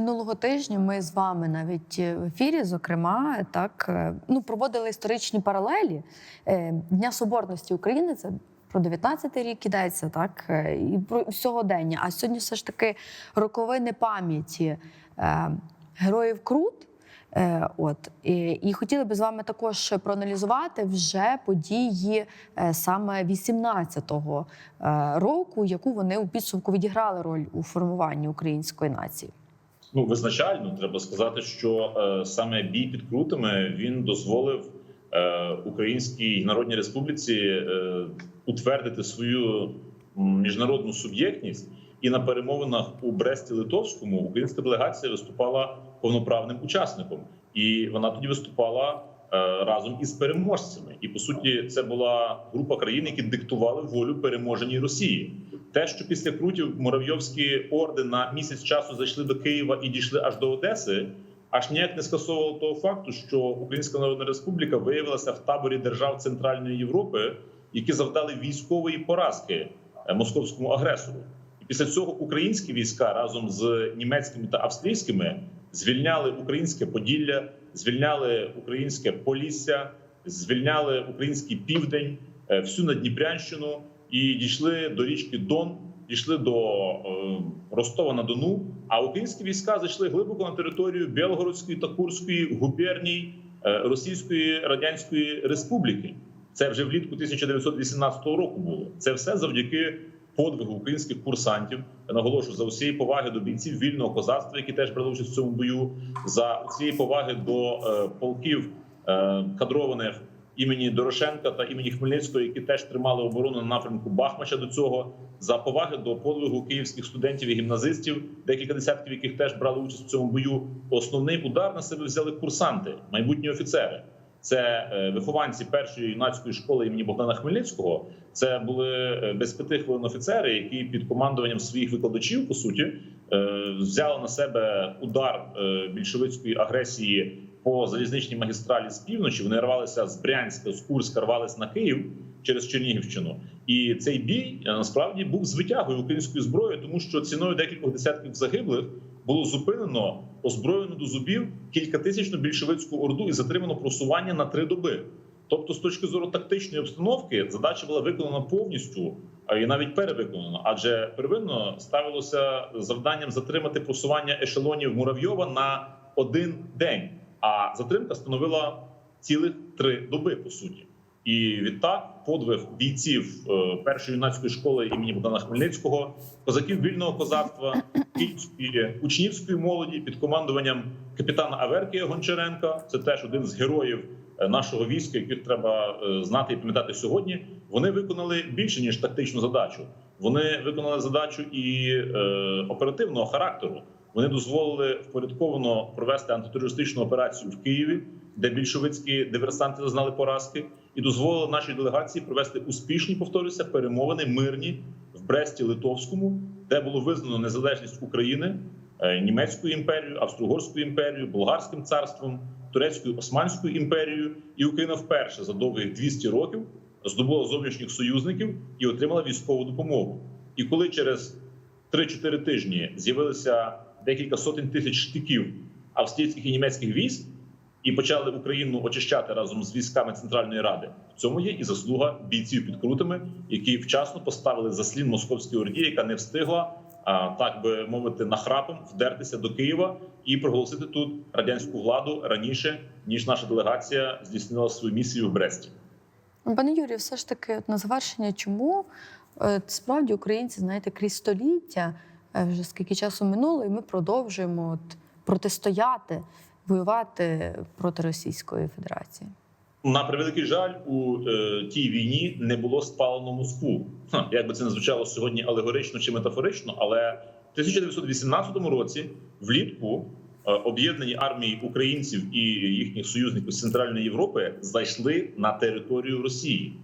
минулого тижня ми з вами навіть е, в ефірі, зокрема, так е, ну проводили історичні паралелі Е, Дня Соборності України. Це про 19-й рік йдеться, так і про сьогодення. А сьогодні все ж таки роковини пам'яті героїв Крут. От і, і хотіли би з вами також проаналізувати вже події саме 18-го е, року, яку вони у підсумку відіграли роль у формуванні української нації. Ну визначально треба сказати, що е, саме бій під крутами він дозволив е, Українській Народній Республіці е, утвердити свою міжнародну суб'єктність. І на перемовинах у Бресті-Литовському українська делегація виступала повноправним учасником, і вона тоді виступала разом із переможцями. І по суті, це була група країн, які диктували волю переможеній Росії. Те, що після крутів Муравйовські орди на місяць часу зайшли до Києва і дійшли аж до Одеси, аж ніяк не скасовувало того факту, що Українська Народна Республіка виявилася в таборі держав Центральної Європи, які завдали військової поразки е, московському агресору. Після цього українські війська разом з німецькими та австрійськими звільняли українське Поділля, звільняли українське Полісся, звільняли український південь, е, всю Надніпрянщину і дійшли до річки Дон, дійшли до е, Ростова на Дону. А українські війська зайшли глибоко на територію Білгородської та Курської губерній е, Російської Радянської Республіки. Це вже влітку 1918 року було. Це все завдяки подвигу українських курсантів. Я наголошую за усієї поваги до бійців вільного козацтва, які теж брали участь в цьому бою, за усієї поваги до е, полків е, кадрованих імені Дорошенка та імені Хмельницького, які теж тримали оборону на напрямку Бахмача до цього, за поваги до подвигу київських студентів і гімназистів, декілька десятків яких теж брали участь в цьому бою. Основний удар на себе взяли курсанти, майбутні офіцери. Це е, вихованці першої юнацької школи імені Богдана Хмельницького. Це були е, без п'яти хвилин офіцери, які під командуванням своїх викладачів по суті е, взяли на себе удар більшовицької агресії по залізничній магістралі з півночі. Вони рвалися з Брянська, з Курська, рвалися на Київ через Чернігівщину. І цей бій насправді був звитягою української зброї, тому що ціною декількох десятків загиблих було зупинено озброєну до зубів кількатисячну більшовицьку орду і затримано просування на три доби. Тобто, з точки зору тактичної обстановки, задача була виконана повністю, і навіть перевиконана. Адже первинно ставилося завданням затримати просування ешелонів Муравйова на один день. А затримка становила цілих три доби по суті. І відтак подвиг бійців е, першої юнацької школи імені Богдана Хмельницького, козаків вільного козацтва, київської учнівської молоді під командуванням капітана Аверкія Гончаренка. Це теж один з героїв е, нашого війська, яких треба е, знати і пам'ятати сьогодні. Вони виконали більше ніж тактичну задачу. Вони виконали задачу і е, оперативного характеру. Вони дозволили впорядковано провести антитерористичну операцію в Києві, де більшовицькі диверсанти зазнали поразки, і дозволили нашій делегації провести успішні, повторюся, перемовини мирні в Бресті Литовському, де було визнано незалежність України, е, німецькою імперією, австро-угорською імперією, болгарським царством, турецькою османською імперією, і Україна вперше за довгих 200 років здобула зовнішніх союзників і отримала військову допомогу. І коли через 3-4 тижні з'явилися декілька сотень тисяч штиків австрійських і німецьких військ і почали Україну очищати разом з військами Центральної Ради. В цьому є і заслуга бійців під крутами, які вчасно поставили заслін московській орді, яка не встигла. Так би мовити, нахрапом вдертися до Києва і проголосити тут радянську владу раніше ніж наша делегація здійснила свою місію в Бресті. Пане Юрію, все ж таки, на завершення, чому е, справді українці, знаєте, крізь століття, е, вже скільки часу минуло, і ми продовжуємо от протистояти, воювати проти Російської Федерації. На превеликий жаль, у е, тій війні не було спалено Москву. Ха, як би це не звучало сьогодні алегорично чи метафорично, але в 1918 році влітку е, об'єднані армії українців і їхніх союзників з Центральної Європи зайшли на територію Росії,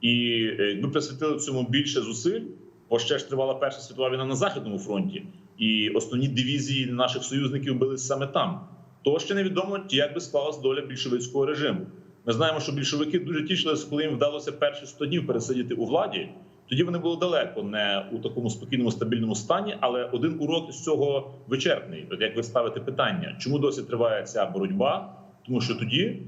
і е, присвятили цьому більше зусиль, бо ще ж тривала Перша світова війна на західному фронті, і основні дивізії наших союзників бились саме там. То ще невідомо, як би склалась доля більшовицького режиму. Ми знаємо, що більшовики дуже тішилися, коли їм вдалося перші 100 днів пересидіти у владі. Тоді вони були далеко не у такому спокійному стабільному стані. Але один урок з цього вичерпний. От як ви ставите питання, чому досі триває ця боротьба? Тому що тоді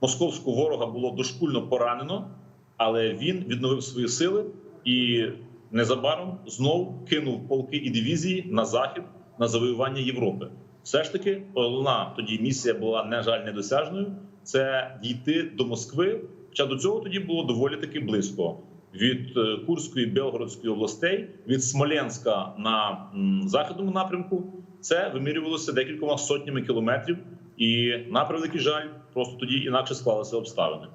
московського ворога було дошкульно поранено, але він відновив свої сили і незабаром знов кинув полки і дивізії на захід на завоювання Європи. Все ж таки, головна тоді місія була на жаль недосяжною. Це дійти до Москви. Хоча до цього тоді було доволі таки близько від е, Курської Белгородської областей, від Смоленська на західному напрямку. Це вимірювалося декількома сотнями кілометрів, і на превеликий жаль, просто тоді інакше склалися обставини.